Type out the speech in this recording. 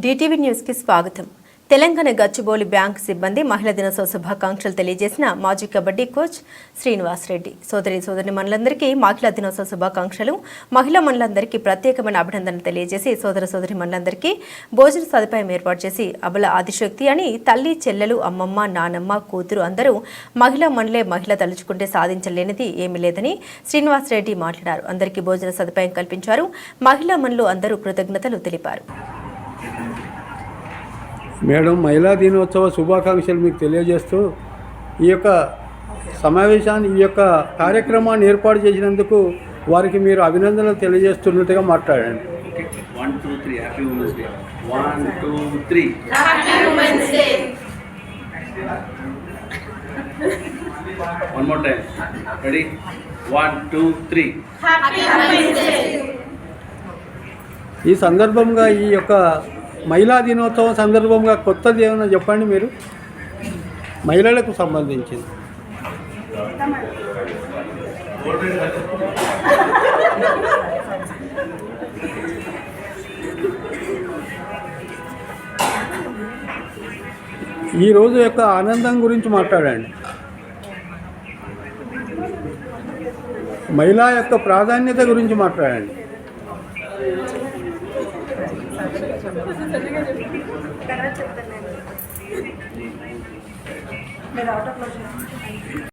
DTV న్యూస్కి స్వాగతం. Telangana Gachibowli bank సిబ్బంది మహిళా దినోత్సవ శుభాకాంక్షలు తెలియజేసిన మాజీ కబడ్డీ కోచ్ శ్రీనివాస్ రెడ్డి. సోదరి సోదరి మనులందరికీ మహిళా దినోత్సవ శుభాకాంక్షలు. మహిళా మనులందరికీ ప్రత్యేకమైన అభినందనలు తెలియజేసి సోదర సోదరి మనులందరికీ భోజన సదుపాయం ఏర్పాటు చేసి అబల ఆదిశక్తి అని తల్లి చెల్లెలు అమ్మమ్మ నానమ్మ కూతురు అందరూ మహిళా మనులే మహిళ తలుచుకుంటే సాధించలేనిది ఏమీ లేదని శ్రీనివాస్ రెడ్డి మాట్లాడారు. అందరికీ భోజన సదుపాయం కల్పించారు. మహిళా మనులు అందరూ కృతజ్ఞతలు తెలిపారు. మేడం మహిళా దినోత్సవ శుభాకాంక్షలు మీకు తెలియజేస్తూ ఈ యొక్క సమావేశాన్ని ఈ యొక్క కార్యక్రమాన్ని ఏర్పాటు చేసినందుకు వారికి మీరు అభినందనలు తెలియజేస్తున్నట్టుగా మాట్లాడండి three. One more time. Ready? One, two, three. ఈ సందర్భంగా ఈ యొక్క మహిళా దినోత్సవం సందర్భంగా కొత్తది ఏమైనా చెప్పండి మీరు? మహిళలకు సంబంధించింది. ఈ రోజు యొక్క ఆనందం గురించి మాట్లాడండి. మహిళా యొక్క ప్రాధాన్యత గురించి మాట్లాడండి. తర్వాత చెప్తాను నేను మీరు అవుట్ ఆఫ్